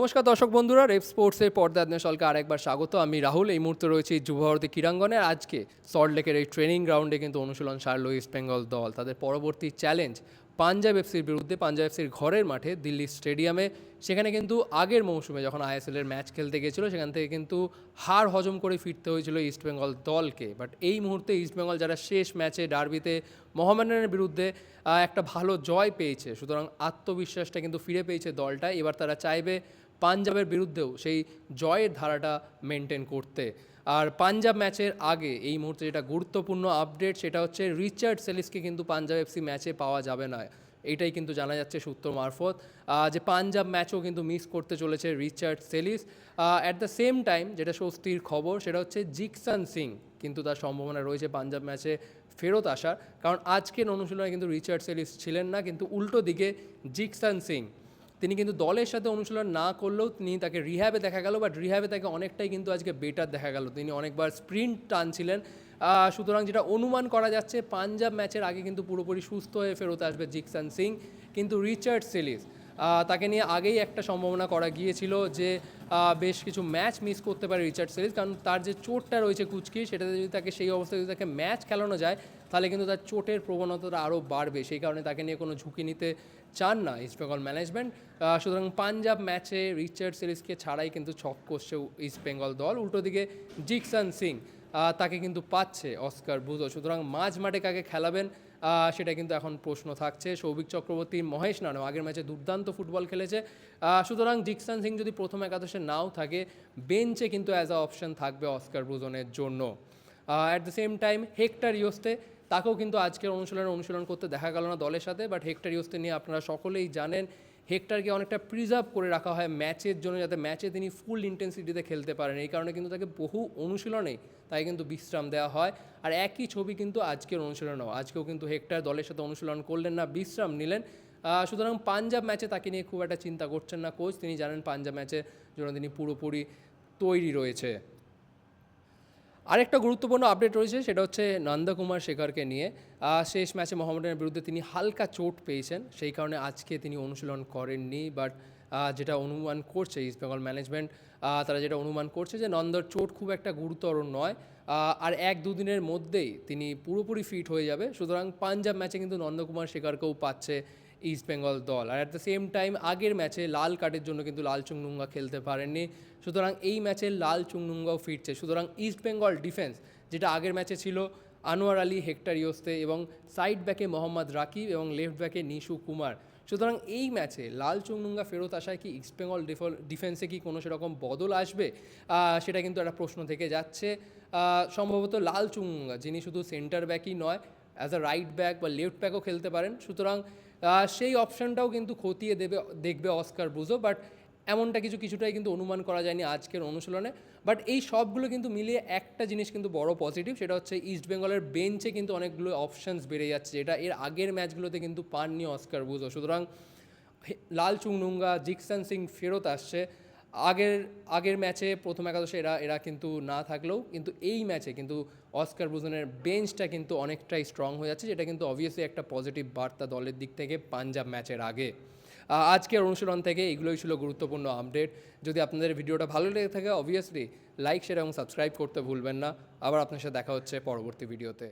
নমস্কার দর্শক বন্ধুরা, রেপ স্পোর্টসের পর্দা সকলকে আরেকবার স্বাগত। আমি রাহুল, এই মুহূর্তে রয়েছি যুবভারতী ক্রীড়াঙ্গনে। আজকে সল্টলেকের এই ট্রেনিং গ্রাউন্ডে কিন্তু অনুশীলন সারল ইস্ট বেঙ্গল দল। তাদের পরবর্তী চ্যালেঞ্জ পাঞ্জাব এফসির বিরুদ্ধে, পাঞ্জাব এফসির ঘরের মাঠে দিল্লি স্টেডিয়ামে। সেখানে কিন্তু আগের মৌসুমে যখন আইএসএলের ম্যাচ খেলতে গেছিল, সেখান থেকে কিন্তু হার হজম করে ফিরতে হয়েছিল ইস্ট বেঙ্গল দলকে। বাট এই মুহূর্তে ইস্ট বেঙ্গল যারা শেষ ম্যাচে ডার্বিতে মোহামেডানের বিরুদ্ধে একটা ভালো জয় পেয়েছে, সুতরাং আত্মবিশ্বাসটা কিন্তু ফিরে পেয়েছে দলটা এবার তারা চাইবে পাঞ্জাবের বিরুদ্ধেও সেই জয়ের ধারাটা মেনটেন করতে। আর পাঞ্জাব ম্যাচের আগে এই মুহূর্তে যেটা গুরুত্বপূর্ণ আপডেট সেটা হচ্ছে রিচার্ড সেলিসকে কিন্তু পাঞ্জাব এফসি ম্যাচে পাওয়া যাবে না। এইটাই কিন্তু জানা যাচ্ছে সূত্র মারফত। যে পাঞ্জাব ম্যাচও কিন্তু মিস করতে চলেছে Richard Celis. At the same time যেটা স্বস্তির খবর সেটা হচ্ছে জিকসান সিং কিন্তু তার সম্ভাবনা রয়েছে পাঞ্জাব ম্যাচে ফেরত আসার। কারণ আজকের অনুশীলনে কিন্তু রিচার্ড সেলিস ছিলেন না, কিন্তু উল্টো দিকে জিকসান সিং তিনি কিন্তু দলের সাথে অনুশীলন না করলেও তিনি তাকে রিহ্যাবে দেখা গেল বাট রিহ্যাবে তাকে অনেকটাই কিন্তু আজকে বেটার দেখা গেল। তিনি অনেকবার স্প্রিন্ট টানছিলেন। সুতরাং যেটা অনুমান করা যাচ্ছে, পাঞ্জাব ম্যাচের আগে কিন্তু পুরোপুরি সুস্থ হয়ে ফেরত আসবে জিকসান সিং। কিন্তু রিচার্ড সেলিস তাকে নিয়ে আগেই একটা সম্ভাবনা করা গিয়েছিল যে বেশ কিছু ম্যাচ মিস করতে পারে রিচার্ড সেলিস কারণ তার যে চোটটা রয়েছে কুচকি, সেটাতে যদি তাকে সেই অবস্থায় যদি তাকে ম্যাচ খেলানো যায়, তাহলে কিন্তু তার চোটের প্রবণতাটা আরও বাড়বে। সেই কারণে তাকে নিয়ে কোনো ঝুঁকি নিতে চান না ইস্ট বেঙ্গল ম্যানেজমেন্ট সুতরাং পাঞ্জাব ম্যাচে রিচার্ড সিরিজকে ছাড়াই কিন্তু ছক করছে ইস্ট বেঙ্গল দল। উল্টো দিকে জিকসান সিং তাকে কিন্তু পাচ্ছে অস্কার বুঝো সুতরাং মাঝ মাঠে কাকে খেলাবেন সেটা কিন্তু এখন প্রশ্ন থাকছে। সৌভিক চক্রবর্তী, মহেশ নানো, আগের ম্যাচে দুর্দান্ত ফুটবল খেলেছে। সুতরাং জিক্সান সিং যদি প্রথম একাদশে নাও থাকে, বেঞ্চে কিন্তু অ্যাজ আ অপশন থাকবে অস্কার ব্রুজনের জন্য। At the same time Hector Yuste, তাকেও কিন্তু আজকের অনুশীলনে অনুশীলন করতে দেখা গেল না দলের সাথে বাট হেক্টার ইয়োস্তে নিয়ে আপনারা সকলেই জানেন হেক্টারকে অনেকটা প্রিজার্ভ করে রাখা হয় ম্যাচের জন্য যাতে ম্যাচে তিনি ফুল ইন্টেন্সিটিতে খেলতে পারেন। এই কারণে কিন্তু তাকে বহু অনুশীলনে তাই কিন্তু বিশ্রাম দেওয়া হয়। আর একই ছবি কিন্তু আজকের অনুশীলনেও। আজকেও কিন্তু হেক্টার দলের সাথে অনুশীলন করলেন না, বিশ্রাম নিলেন। সুতরাং পাঞ্জাব ম্যাচে তাকে নিয়ে খুব একটা চিন্তা করছেন না কোচ। তিনি জানেন পাঞ্জাব ম্যাচের জন্য তিনি পুরোপুরি তৈরি রয়েছে। আরেকটা গুরুত্বপূর্ণ আপডেট রয়েছে, সেটা হচ্ছে নন্দকুমার শেখরকে নিয়ে। শেষ ম্যাচে মোহামেডানের বিরুদ্ধে তিনি হালকা চোট পেয়েছেন, সেই কারণে আজকে তিনি অনুশীলন করেননি বাট যেটা অনুমান করছে ইস্ট বেঙ্গল ম্যানেজমেন্ট তারা যেটা অনুমান করছে যে নন্দর চোট খুব একটা গুরুতর নয় আর এক দুদিনের মধ্যেই তিনি পুরোপুরি ফিট হয়ে যাবে। সুতরাং পাঞ্জাব ম্যাচে কিন্তু নন্দকুমার শেখরকেও পাচ্ছে ইস্ট বেঙ্গল দল। আর অ্যাট দ্য সেম টাইম আগের ম্যাচে লাল কার্ডের জন্য কিন্তু লাল চুংনুঙ্গা খেলতে পারেননি। সুতরাং এই ম্যাচে লাল চুংনুঙ্গাও ফিরছে। সুতরাং ইস্ট বেঙ্গল ডিফেন্স যেটা আগের ম্যাচে ছিল, আনোয়ার আলী, হেক্টর ইয়োস্তে এবং সাইড ব্যাকে মোহাম্মদ রাকিব এবং লেফট ব্যাকে নিশু কুমার। সুতরাং এই ম্যাচে লাল চুংনুঙ্গা ফেরত আসায় কি ইস্ট বেঙ্গল ডিফেন্সে কি কোনো সেরকম বদল আসবে? সেটা কিন্তু একটা প্রশ্ন থেকে যাচ্ছে। সম্ভবত লাল চুংনুঙ্গা, যিনি শুধু সেন্টার ব্যাকই নয় অ্যাজ আ রাইট ব্যাক বা লেফট ব্যাকও খেলতে পারেন। সুতরাং সেই অপশনটাও কিন্তু খতিয়ে দেবে, দেখবে অস্কার ব্রুজো বাট এমনটা কিছু, কিছুটাই কিন্তু অনুমান করা যায়নি আজকের অনুশীলনে। বাট এই সবগুলো কিন্তু মিলিয়ে একটা জিনিস কিন্তু বড় পজিটিভ সেটা হচ্ছে ইস্ট বেঙ্গলের বেঞ্চে কিন্তু অনেকগুলো অপশানস বেড়ে যাচ্ছে, যেটা এর আগের ম্যাচগুলোতে কিন্তু পাননি অস্কার ব্রুজো সুতরাং লাল চুংনুঙ্গা, জিকসান সিং ফেরত আসছে। আগের আগের ম্যাচে প্রথম একাদশে এরা এরা কিন্তু না থাকলেও কিন্তু এই ম্যাচে কিন্তু অস্কার ব্রুজনের বেঞ্চটা কিন্তু অনেকটাই স্ট্রং হয়ে যাচ্ছে, যেটা কিন্তু অবভিয়াসলি একটা পজিটিভ বার্তা দলের দিক থেকে পাঞ্জাব ম্যাচের আগে। আজকের অনুশীলন থেকে এগুলোই ছিল গুরুত্বপূর্ণ আপডেট যদি আপনাদের ভিডিওটা ভালো লেগে থাকে অবভিয়াসলি লাইক শেয়ার এবং সাবস্ক্রাইব করতে ভুলবেন না। আবার আপনার সাথে দেখা হচ্ছে পরবর্তী ভিডিওতে